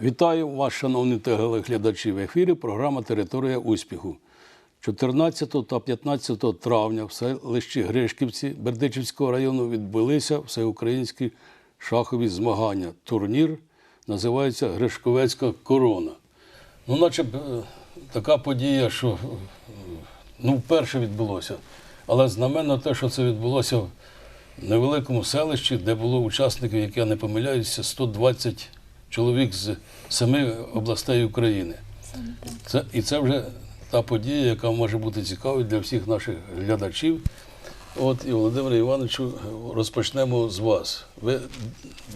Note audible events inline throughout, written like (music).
Вітаю вас, шановні телеглядачі. В ефірі програма Територія успіху. 14 та 15 травня в селищі Гришківці Бердичівського району відбулися всеукраїнські шахові змагання. Турнір називається Гришковецька корона. Ну, наче б, е, така подія, що е, ну, вперше відбулося. Але знаменно те, що це відбулося в невеликому селищі, де було учасників, як я не помиляюся, 120 чоловік з семи областей України. Це, і це вже та подія, яка може бути цікавою для всіх наших глядачів. От і Володимире Івановичу, розпочнемо з вас. Ви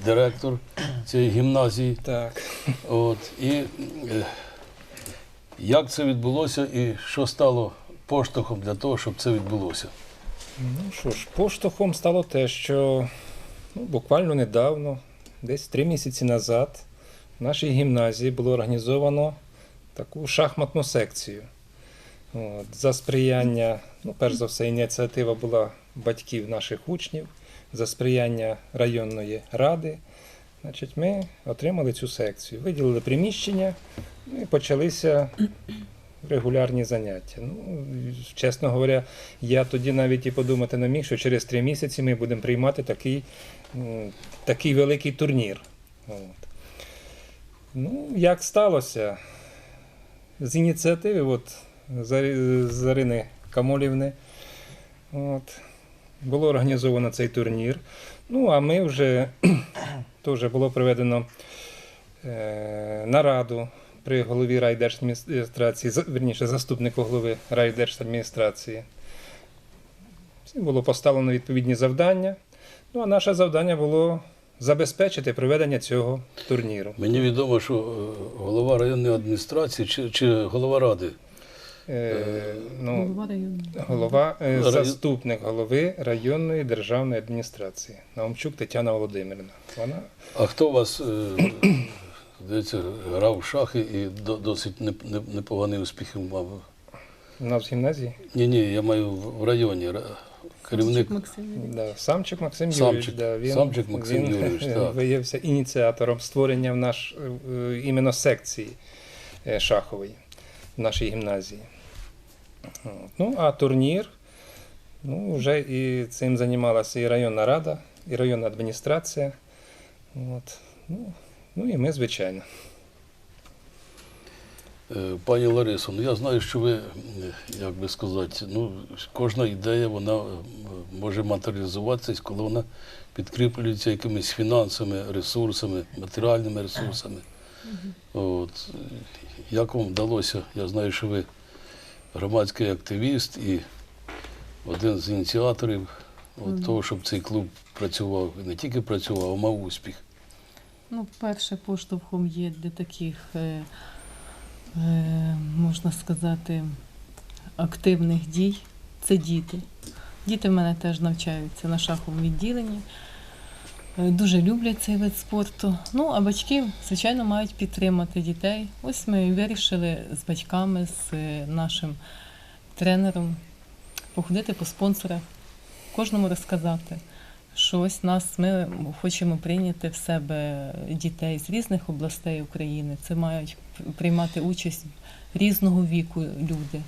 директор цієї гімназії. Так. От, і е, як це відбулося і що стало поштовхом для того, щоб це відбулося? Ну що ж, поштовхом стало те, що ну, буквально недавно, десь три місяці назад, в нашій гімназії було організовано таку шахматну секцію. От, за сприяння, ну, перш за все, ініціатива була батьків наших учнів, за сприяння районної ради. Значить, ми отримали цю секцію, виділили приміщення ну, і почалися регулярні заняття. Ну, чесно говоря, я тоді навіть і подумати не міг, що через три місяці ми будемо приймати такий, такий великий турнір. От. Ну, як сталося? З ініціативи от, Зарини Камолівни от, було організовано цей турнір. Ну, а ми вже (clears throat) теж було проведено е, нараду при голові райдержадміністрації, верніше, заступнику голови райдержадміністрації. Всім було поставлено відповідні завдання. Ну, а наше завдання було забезпечити проведення цього турніру. Мені відомо, що е, голова районної адміністрації чи, чи голова ради Е, ну, Голова е, заступник голови районної державної адміністрації Наумчук Тетяна Володимирівна. Вона А хто у вас, е, здається, грав в шахи і досить неп- неп- непогані успіхи мав? у нас в гімназії. Ні, ні, я маю в районі. ра- Керівник Максим. Да, Самчик Максим Самчик. Юрійович. Да, він, Самчик Максим він Юрійович, (laughs) так. виявився ініціатором створення в наш е, іменно секції е, шахової в нашій гімназії. Ну, а турнір, ну, вже і цим займалася і районна рада, і районна адміністрація. От. Ну, ну і ми, звичайно. Е, Пані Ларисо, ну я знаю, що ви, як би сказати, ну, кожна ідея вона е, може матеріалізуватися, коли вона підкріплюється якимись фінансовими ресурсами, матеріальними ресурсами. От. Як вам вдалося? Я знаю, що ви громадський активіст і один з ініціаторів от, того, щоб цей клуб працював, не тільки працював, а мав успіх. Ну, перше поштовхом є для таких, е, е, можна сказати, активних дій. Це діти. Діти в мене теж навчаються на шаховому відділенні. Е, Дуже люблять цей вид спорту. Ну, а батьки, звичайно, мають підтримати дітей. Ось ми вирішили з батьками, з е, нашим тренером походити по спонсорах, кожному розказати що ось нас ми хочемо прийняти в себе дітей з різних областей України. Це мають приймати участь різного віку люди.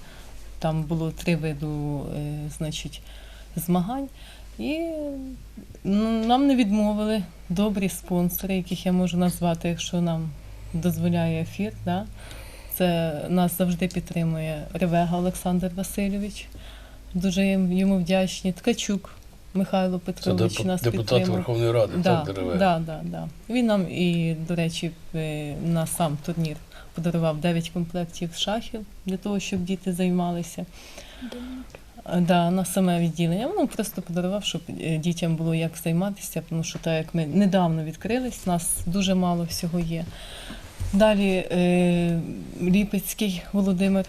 Там було три виду, е, значить, змагань. І нам не відмовили добрі спонсори, яких я можу назвати, якщо нам дозволяє ефір. Да? Це нас завжди підтримує Ревега Олександр Васильович. Дуже йому вдячні. Ткачук Михайло Петрович деп- нас депутат підтримує. Верховної Ради, Да, так, Дереве? да, да, да. Він нам і, до речі, е, на сам турнір подарував 9 комплектів шахів для того, щоб діти займалися. Да, на саме відділення. Ну, просто подарував, щоб е, дітям було як займатися, тому що так як ми недавно відкрились, нас дуже мало всього є. Далі е, Ліпецький Володимир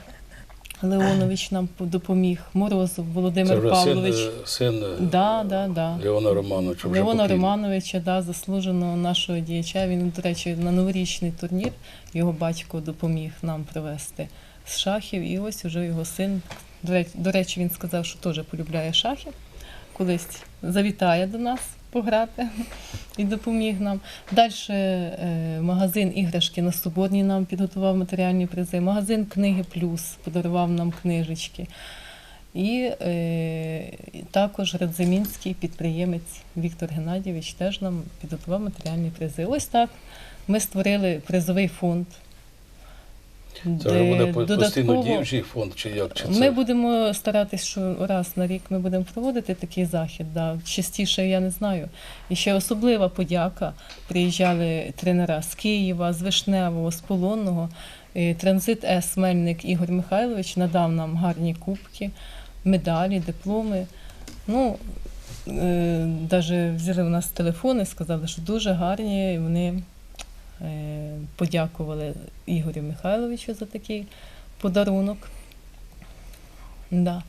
Леонович нам допоміг, Морозов Це Володимир вже Павлович. син, е, син е, Да, да, да. Леона Романовича. вже Леона покійний. Романовича, да, заслуженого нашого діяча. Він, до речі, на новорічний турнір його батько допоміг нам провести з шахів. І ось уже його син. До речі, він сказав, що теж полюбляє шахи. Колись завітає до нас пограти і допоміг нам. Далі магазин іграшки на Соборній нам підготував матеріальні призи. Магазин книги Плюс подарував нам книжечки. І е, також Радзимінський підприємець Віктор Геннадійович теж нам підготував матеріальні призи. Ось так ми створили призовий фонд. Це вже буде постійно діючий фонд, чи як? Чи це? Ми будемо старатись, що раз на рік ми будемо проводити такий захід. Да. Частіше я не знаю. І ще особлива подяка. Приїжджали тренера з Києва, з Вишневого, з Полонного. Е, Транзит С Мельник Ігор Михайлович надав нам гарні кубки, медалі, дипломи. Ну, навіть взяли у нас телефони, сказали, що дуже гарні. І вони е, подякували Ігорю Михайловичу за такий подарунок. Да.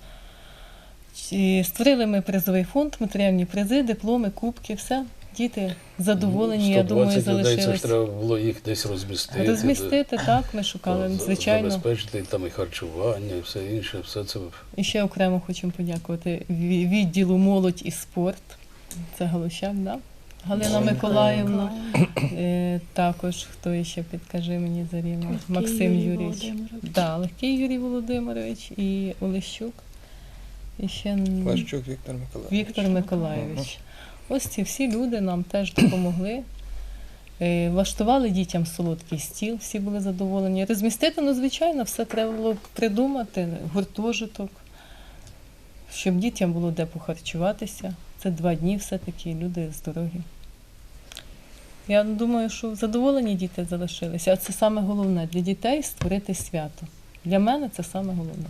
Створили ми призовий фонд, матеріальні призи, дипломи, кубки, все. Діти задоволені, я думаю, 120 людей, це треба було їх десь розмістити. Розмістити, так, ми шукали, за- звичайно. Забезпечити там і харчування, і все інше, все це. І ще окремо хочемо подякувати відділу молодь і спорт. Це Галущак, да? Галина Миколаївна. Е, також хто ще підкаже мені за рівня? Максим Юрійович. Да, Легкий Юрій Володимирович і Олещук. І ще Плащук Віктор Миколаївич. Віктор Миколаєвич. Ось ці всі люди нам теж допомогли. Е, Влаштували дітям солодкий стіл, всі були задоволені. Розмістити, ну, звичайно, все треба було придумати, гуртожиток, щоб дітям було де похарчуватися. Це два дні все-таки, люди здорові. Я думаю, що задоволені діти залишилися. А це саме головне для дітей створити свято. Для мене це саме головне.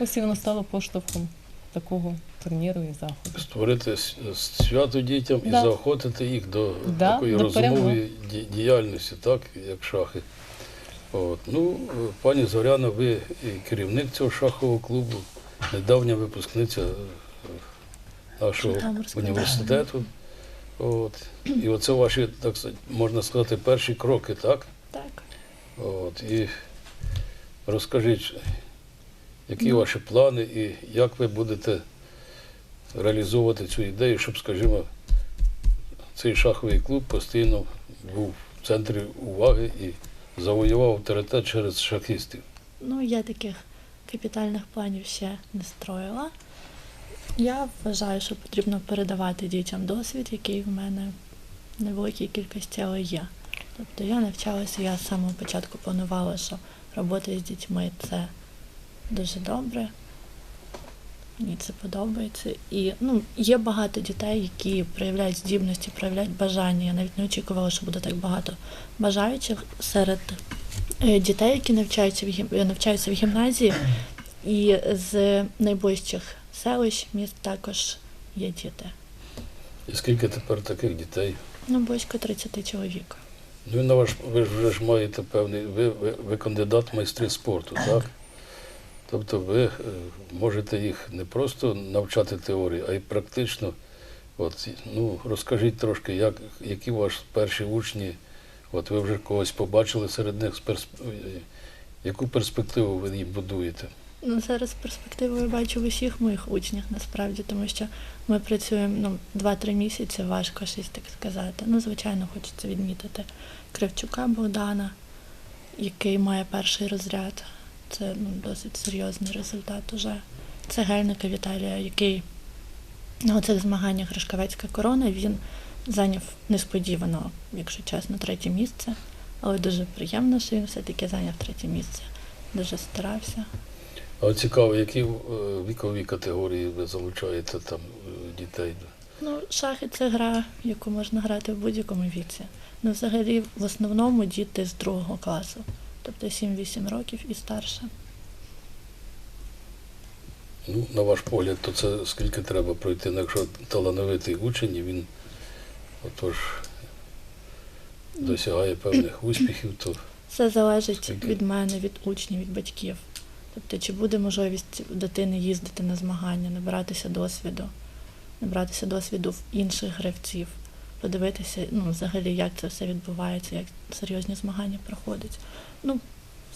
Ось і воно стало поштовхом такого турніру і заходу. Створити свято дітям і заохотити їх до Да, такої до розумової ді- діяльності, так, як шахи. От. Ну, пані Зоряна, ви керівник цього шахового клубу, недавня випускниця е, нашого університету. От. І оце ваші, так сказати, можна сказати, перші кроки, так? Так. От. І розкажіть, які Ну. ваші плани і як ви будете реалізовувати цю ідею, щоб, скажімо, цей шаховий клуб постійно був в центрі уваги і завоював авторитет через шахістів. Ну, я таких капітальних планів ще не строїла. Я вважаю, що потрібно передавати дітям досвід, який в мене в невеликій кількості, але є. Тобто я навчалася, я з самого початку планувала, що робота з дітьми це дуже добре. Мені це подобається. І ну, є багато дітей, які проявляють здібності, проявляють бажання. Я навіть не очікувала, що буде так багато бажаючих серед е, дітей, які навчаються в, гім- навчаються в гімназії. І з найближчих селищ, міст також є діти. І скільки тепер таких дітей? Ну, близько 30 чоловік. Ну, на ваш, ви ж вже ж маєте певний, ви, ви, ви кандидат майстри спорту, так? Тобто ви е, можете їх не просто навчати теорії, а й практично. От, ну, розкажіть трошки, як, які ваші перші учні, от ви вже когось побачили серед них, е, яку перспективу ви їм будуєте? Ну, зараз перспективу я бачу в усіх моїх учнях насправді, тому що ми працюємо ну, 2-3 місяці, важко щось так сказати. Ну, звичайно, хочеться відмітити Кривчука Богдана, який має перший розряд. Це ну, досить серйозний результат уже. Це Гельника Віталія, який на цих змаганнях Гришковецька корона він зайняв несподівано, якщо чесно, третє місце. Але дуже приємно, що він все-таки зайняв третє місце. Дуже старався. А цікаво, які е, вікові категорії ви залучаєте там е, дітей? Ну, шахи це гра, яку можна грати в будь-якому віці. Ну, взагалі, в основному діти з другого класу, тобто 7-8 років і старше. Ну, на ваш погляд, то це скільки треба пройти, ну, якщо талановитий учень, і він отож досягає певних успіхів, то Все залежить Скільки? від мене, від учнів, від батьків. Тобто, чи буде можливість дитини їздити на змагання, набиратися досвіду, набратися досвіду в інших гравців, подивитися, ну, взагалі, як це все відбувається, як серйозні змагання проходять. Ну,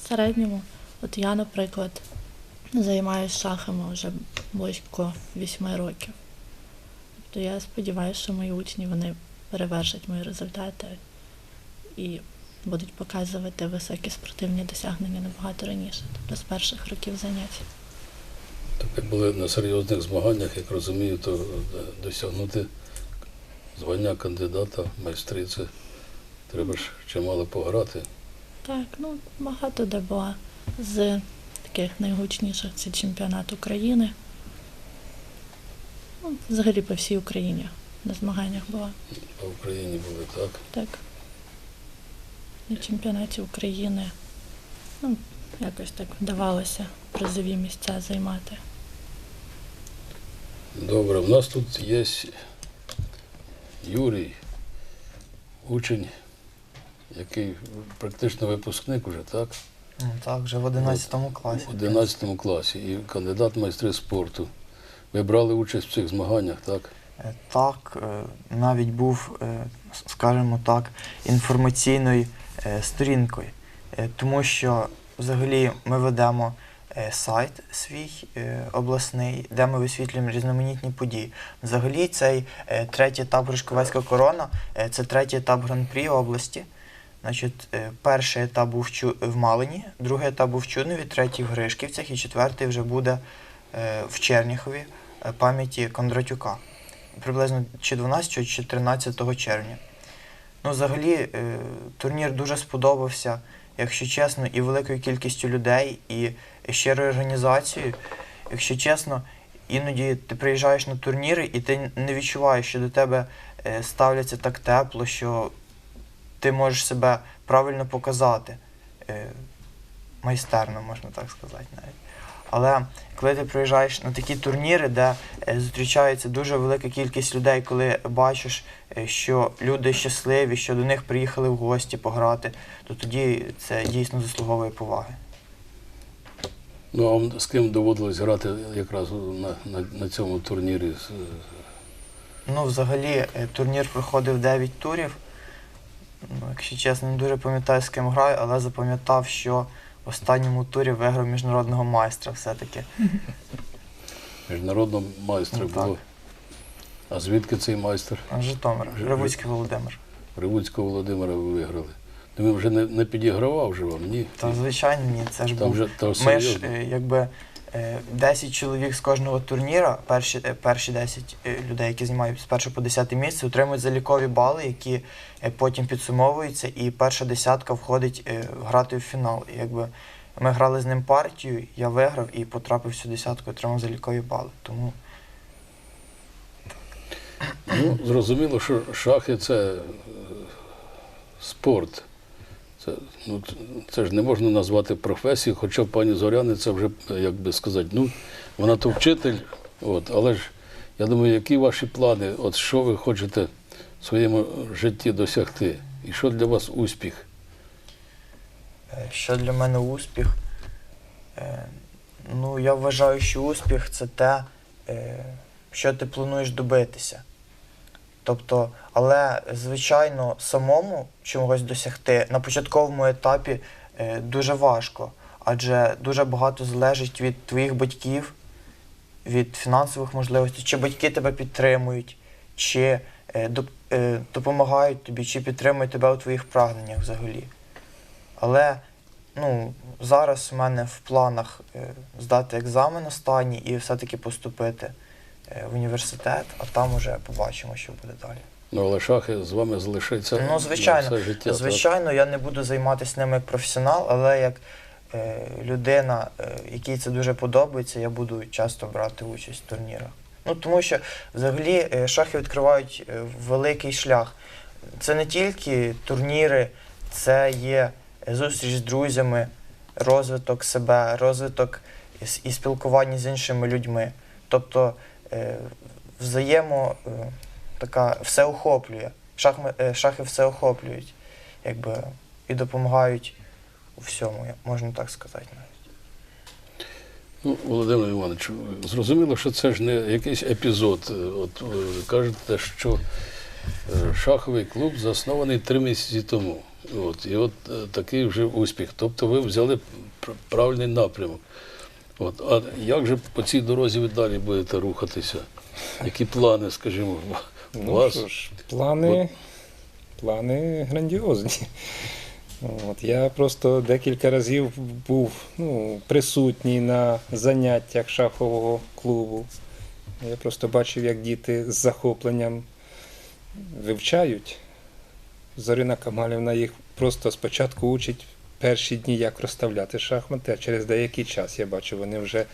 в середньому, от я, наприклад, займаюся шахами вже близько вісьми років. То я сподіваюся, що мої учні вони перевершать мої результати і будуть показувати високі спортивні досягнення набагато раніше, тобто з перших років занять. Так як були на серйозних змаганнях, як розумію, то е, досягнути звання кандидата, в майстри, це треба ж чимало пограти. Так, ну багато де була з таких найгучніших це чемпіонат України. Ну, взагалі по всій Україні на змаганнях була. По Україні були так. Так. На чемпіонаті України. Ну, якось так вдавалося призові місця займати. Добре, в нас тут є Юрій, учень, який практично випускник уже, так? Ну, Так, вже в 11 класі. В 11 класі і кандидат в майстри спорту. Ви брали участь в цих змаганнях, так? Е, Так, е, навіть був, е, скажімо так, інформаційною е, сторінкою, Е, тому що взагалі ми ведемо е, сайт свій е, обласний, де ми висвітлюємо різноманітні події. Взагалі, цей е, третій етап Гришковецька корона е, це третій етап гран-прі області. Значить, е, перший етап був в Малині, другий етап був в Чуднові, третій в Гришківцях і четвертий вже буде е, в Черніхові е, пам'яті Кондратюка. Приблизно чи 12, чи 13 червня. Ну, взагалі, е, турнір дуже сподобався, якщо чесно, і великою кількістю людей, і щирою організацією. Якщо чесно, іноді ти приїжджаєш на турніри і ти не відчуваєш, що до тебе е, ставляться так тепло, що ти можеш себе правильно показати. Е, Майстерно, можна так сказати навіть. Але коли ти приїжджаєш на такі турніри, де е, зустрічається дуже велика кількість людей, коли бачиш, е, що люди щасливі, що до них приїхали в гості пограти, то тоді це дійсно заслуговує поваги. Ну а вам з ким доводилось грати якраз на, на, на цьому турнірі? Ну, взагалі, е, турнір проходив 9 турів. Ну, якщо чесно, не дуже пам'ятаю, з ким граю, але запам'ятав, що в останньому турі виграв міжнародного майстра все-таки. (laughs) Міжнародного майстра Ну, так. було. А звідки цей майстер? Житомир, Жи- Володимир. Ривуцького Володимира ви виграли. Ну він вже не, не підігравав же вам, ні? Та звичайно, ні, це ж Там був. вже та Ми ж серйозно. е, якби 10 чоловік з кожного турніра, перші, е, перші 10 е, людей, які займають з 1 по 10 місце, отримують залікові бали, які е, потім підсумовуються, і перша десятка входить е, грати в фінал. І якби ми грали з ним партію, я виграв і потрапив в цю десятку, отримав залікові бали. Тому Ну, зрозуміло, що шахи це е, спорт. Це, ну, це ж не можна назвати професією, хоча пані Зоряни це вже, як би сказати, ну, вона то вчитель, от, але ж я думаю, які ваші плани, от що ви хочете в своєму житті досягти? І що для вас успіх? Е, Що для мене успіх? Е, Ну, я вважаю, що успіх це те, е, що ти плануєш добитися. Тобто, але, звичайно, самому чогось досягти на початковому етапі е, дуже важко, адже дуже багато залежить від твоїх батьків, від фінансових можливостей, чи батьки тебе підтримують, чи е, е, допомагають тобі, чи підтримують тебе у твоїх прагненнях взагалі. Але ну, зараз у мене в планах здати екзамен останній і все-таки поступити в університет, а там уже побачимо, що буде далі. Ну, але шахи з вами залишаться Ну, звичайно. на все життя. так? Звичайно, я не буду займатися ними як професіонал, але як е, людина, е, якій це дуже подобається, я буду часто брати участь в турнірах. Ну, тому що взагалі е, шахи відкривають е, великий шлях. Це не тільки турніри, це є зустріч з друзями, розвиток себе, розвиток і, і спілкування з іншими людьми. Тобто е, взаємо е, така все охоплює. Шахми, е, шахи все охоплюють, якби і допомагають у всьому, можна так сказати навіть. Ну, Володимир Іванович, зрозуміло, що це ж не якийсь епізод. Е, От кажете, що е, шаховий клуб заснований три місяці тому. От, і от е, такий вже успіх. Тобто ви взяли правильний напрямок. От, а як же по цій дорозі ви далі будете рухатися? Які плани, скажімо, у Ну вас? що ж, плани, плани грандіозні. От, я просто декілька разів був ну, присутній на заняттях шахового клубу. Я просто бачив, як діти з захопленням вивчають. Зорина Камалівна їх просто спочатку учить перші дні, як розставляти шахмати, а через деякий час я бачу, вони вже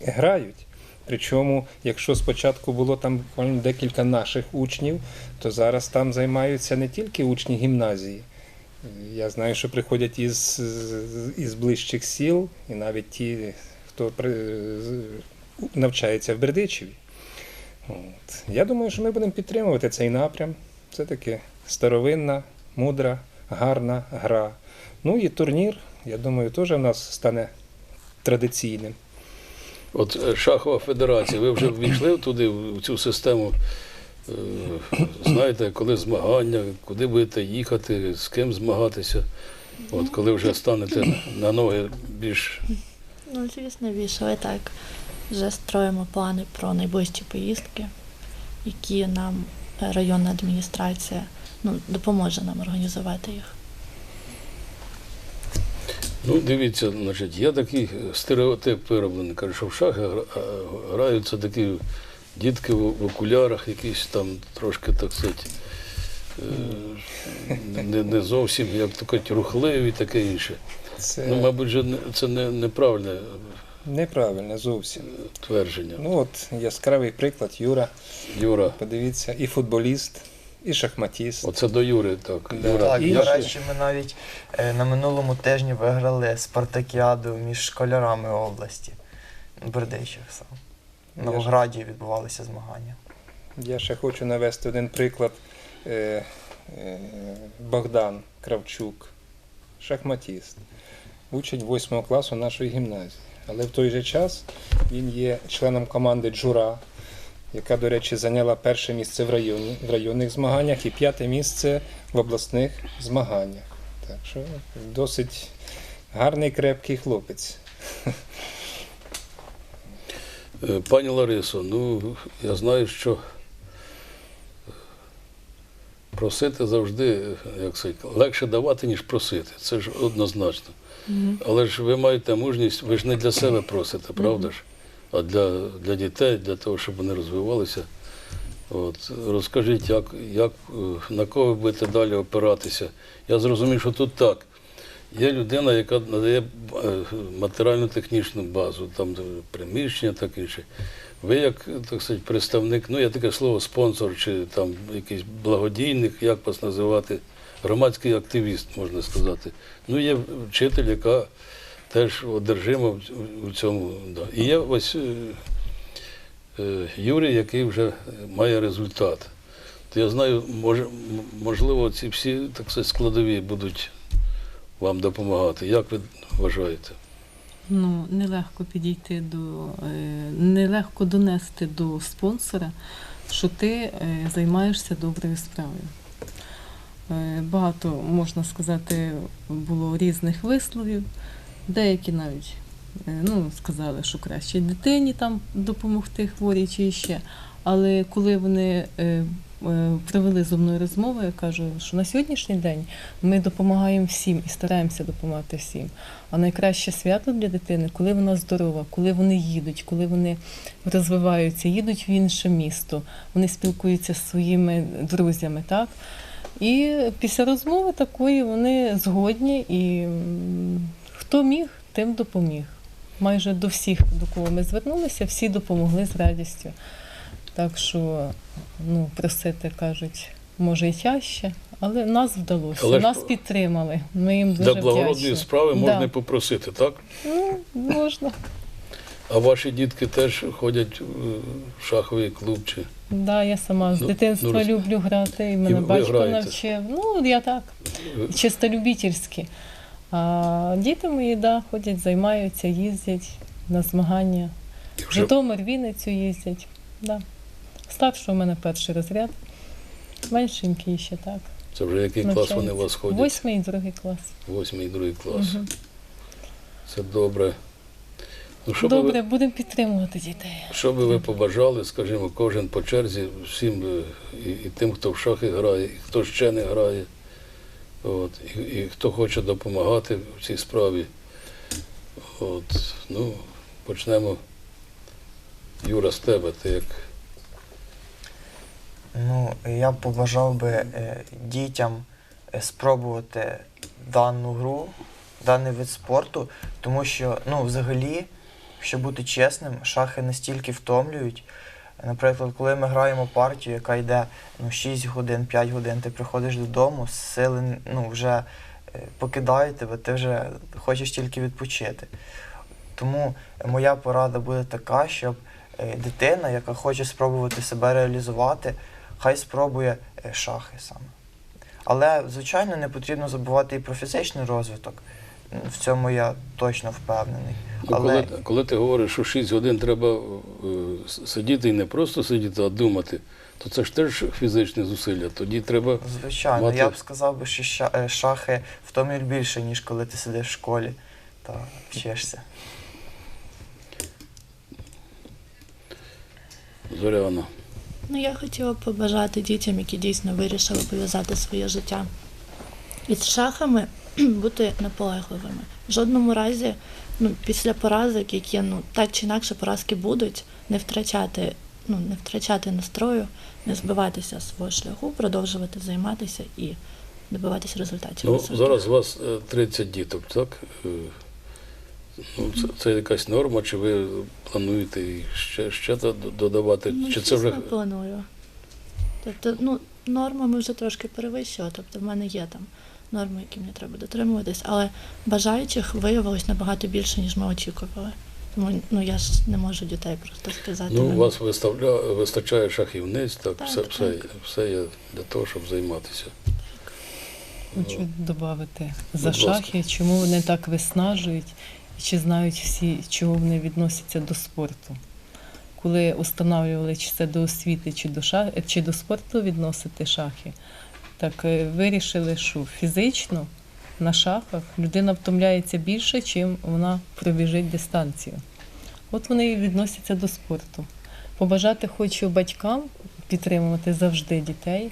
грають. Причому, якщо спочатку було там декілька наших учнів, то зараз там займаються не тільки учні гімназії. Я знаю, що приходять із, із ближчих сіл, і навіть ті, хто навчається в Бердичеві. От. Я думаю, що ми будемо підтримувати цей напрям. Це таки старовинна, мудра, гарна гра. Ну і турнір, я думаю, теж в нас стане традиційним. От е, Шахова федерація, ви вже ввійшли туди, в цю систему. е, Знаєте, коли змагання, куди будете їхати, з ким змагатися. От коли вже станете на ноги більш Ну, звісно, війшли так. Вже строїмо плани про найближчі поїздки, які нам районна адміністрація ну, допоможе нам організувати їх. Ну, дивіться, значить, є такий стереотип вироблений. Каже, що в шахи граються такі дітки в окулярах, якісь там трошки, так сказати, е, не, не зовсім, як то кажуть, рухливі і таке інше. Це Ну, мабуть, же це не, неправильне неправильно зовсім. твердження. Ну от яскравий приклад Юра. Юра, Подивіться, і футболіст, і шахматіст. оце до Юри, так. Да. Юра, Так, і до речі, ми навіть е, на минулому тижні виграли спартакіаду між школярами області. Бердичів сам. В Новограді відбувалися змагання. Я ще хочу навести один приклад. Е, е, Богдан Кравчук, шахматіст, учень 8 класу нашої гімназії. Але в той же час він є членом команди Джура, яка, до речі, зайняла перше місце в, районі, в районних змаганнях і п'яте місце в обласних змаганнях. Так що досить гарний крепкий хлопець. Е, Пані Ларисо, ну я знаю, що просити завжди, як сказати, легше давати, ніж просити. Це ж однозначно. Але ж ви маєте мужність, ви ж не для себе просите, правда ж? А для, для дітей, для того, щоб вони розвивалися. От, розкажіть, як, як, е, на кого будете далі опиратися? Я зрозумів, що тут так. Є людина, яка надає е, матеріально-технічну базу, там приміщення, так інше. Ви як так сказати, представник, ну є таке слово спонсор чи там якийсь благодійник, як вас називати, громадський активіст, можна сказати. Ну, є вчитель, яка теж одержима в- цьому. Да. І є ось е, е, Юрій, який вже має результат. То я знаю, може, можливо, ці всі так сказати, складові будуть вам допомагати. Як ви вважаєте? Ну, нелегко підійти до, е, нелегко донести до спонсора, що ти е, займаєшся доброю справою. Багато, можна сказати, було різних висловів. Деякі навіть е, ну, сказали, що краще дитині там допомогти хворій чи ще. Але коли вони е, е, провели зо мною розмову, я кажу, що на сьогоднішній день ми допомагаємо всім і стараємося допомагати всім. А найкраще свято для дитини, коли вона здорова, коли вони їдуть, коли вони розвиваються, їдуть в інше місто, вони спілкуються з своїми друзями, так? І після розмови такої вони згодні, і хто міг, тим допоміг. Майже до всіх, до кого ми звернулися, всі допомогли з радістю. Так що, ну, просити кажуть, може і тяжче, але нас вдалося, Але нас підтримали. Ми їм дуже Для благородної вдячні. справи можна Да. і попросити, так? Ну, можна. А ваші дітки теж ходять в шаховий клуб чи Да, я сама з Ну, дитинства ну, роз- люблю грати, і мене ви батько навчив. Ну, я так, чисто любительськи. А діти мої, да, ходять, займаються, їздять на змагання. В вже Житомир, Вінницю їздять. Да. Старший у мене перший розряд, меншенький ще так. це вже який клас вони у вас ходять? Восьмий і другий клас. Восьмий і другий клас. Мгм. Це добре. Ну, що би ви- Добре, будемо підтримувати дітей. Що би ви побажали, скажімо, кожен по черзі, всім е, і, і тим, хто в шахи грає, і хто ще не грає, от, і, і хто хоче допомагати в цій справі. От, ну, почнемо. Юра, з тебе, ти як Ну, я побажав би е, дітям е, спробувати дану гру, даний вид спорту, тому що, ну, взагалі, якщо бути чесним, шахи настільки втомлюють. Наприклад, коли ми граємо партію, яка йде ну, 6 годин, 5 годин, ти приходиш додому, сили ну, вже е, покидають тебе, ти вже хочеш тільки відпочити. Тому моя порада буде така, щоб е, дитина, яка хоче спробувати себе реалізувати, хай спробує е, шахи саме. Але, звичайно, не потрібно забувати і про фізичний розвиток. В цьому я точно впевнений. Ну, Але коли, коли ти говориш, що 6 годин треба е, сидіти і не просто сидіти, а думати, то це ж теж фізичне зусилля. Тоді треба. Звичайно, мати- я б сказав би, що е, шахи втомлюють більше, ніж коли ти сидиш в школі та вчишся. Зоряна. Ну, я хотіла б побажати дітям, які дійсно вирішили пов'язати своє життя із шахами, (clears throat) бути наполегливими. В жодному разі, ну, після поразок, які ну, так чи інакше поразки будуть, не втрачати, ну, не втрачати настрою, не збиватися з свого шляху, продовжувати займатися і добиватися результатів. Ну, зараз у вас е, 30 діток, так? Е, Ну, це, це якась норма, чи ви плануєте ще, ще додавати? Ну, чи це вже чесно, планую. Тобто, ну, норми ми вже трошки перевищили, тобто в мене є там норми, які мені треба дотримуватись, але бажаючих виявилось набагато більше, ніж ми очікували. Тому ну, я ж не можу дітей просто сказати. ну, у «Ну, вас виставля... вистачає шахівниць, так, Так, все, так. Все, все є для того, щоб займатися. Хочу додати Будь за ласка. шахи, чому вони так виснажують, і чи знають всі, чого вони відносяться до спорту. Коли встановлювали, чи це до освіти, чи до, ша... чи до спорту відносити шахи, так е, вирішили, що фізично на шахах людина втомляється більше, чим вона пробіжить дистанцію. От вони і відносяться до спорту. Побажати хочу батькам підтримувати завжди дітей.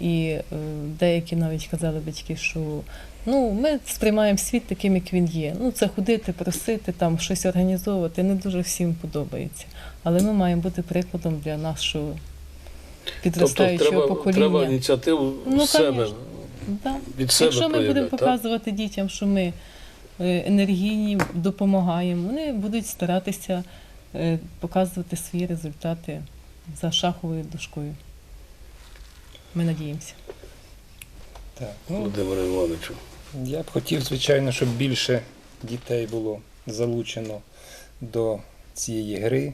І е, деякі навіть казали батьки, що ну, ми сприймаємо світ таким, як він є. Ну, це ходити, просити, там щось організовувати не дуже всім подобається. Але ми маємо бути прикладом для нашого Тобто підростаючого треба, покоління. треба ініціативу Ну, себе. Да. від себе Якщо ми будемо так? показувати дітям, що ми е, енергійні, допомагаємо, вони будуть старатися е, показувати свої результати за шаховою дошкою. Ми надіємося. Так, ну, Володимир Івановичу. Я б хотів, звичайно, щоб більше дітей було залучено до цієї гри,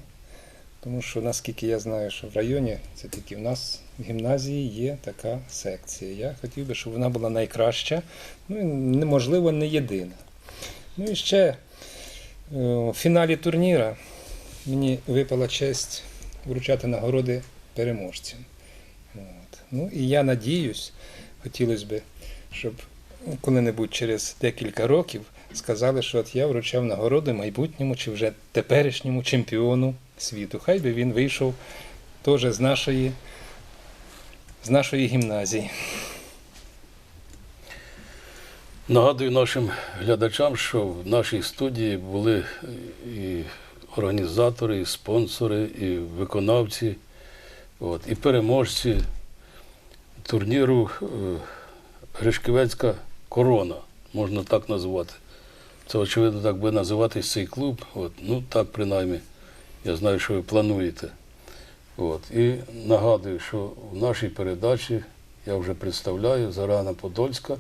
тому що, наскільки я знаю, що в районі, це тільки в нас в гімназії є така секція. Я хотів би, щоб вона була найкраща, ну неможливо не єдина. Ну і ще е, в фіналі турніра мені випала честь вручати нагороди переможцям. От. Ну і я надіюсь, хотілося б, щоб коли-небудь через декілька років сказали, що от я вручав нагороди майбутньому чи вже теперішньому чемпіону світу. Хай би він вийшов теж з нашої, з нашої гімназії. Нагадую нашим глядачам, що в нашій студії були і організатори, і спонсори, і виконавці, от, і переможці турніру е, Гришківецька корона, можна так назвати. Це, очевидно, так буде називатись цей клуб. От, ну, так, принаймні, я знаю, що ви плануєте. От. І нагадую, що в нашій передачі я вже представляю Зарана Подольська,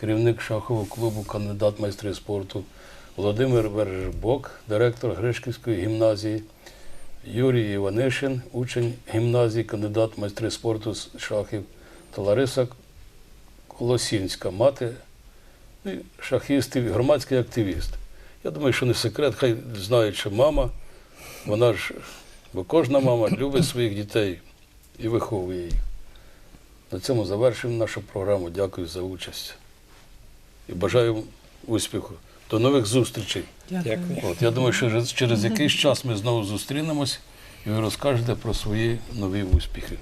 керівник шахового клубу, кандидат майстри спорту, Володимир Вержбок, директор Гришківської гімназії, Юрій Іванишин, учень гімназії, кандидат майстри спорту з шахів, та Лариса Колосінська, мати шахістів, і громадський активіст. Я думаю, що не секрет, хай знають, що мама, вона ж, бо кожна мама любить своїх дітей і виховує їх. На цьому завершуємо нашу програму. Дякую за участь. І бажаю успіху. До нових зустрічей. Дякую. От, я думаю, що через, через якийсь час ми знову зустрінемось і ви розкажете про свої нові успіхи.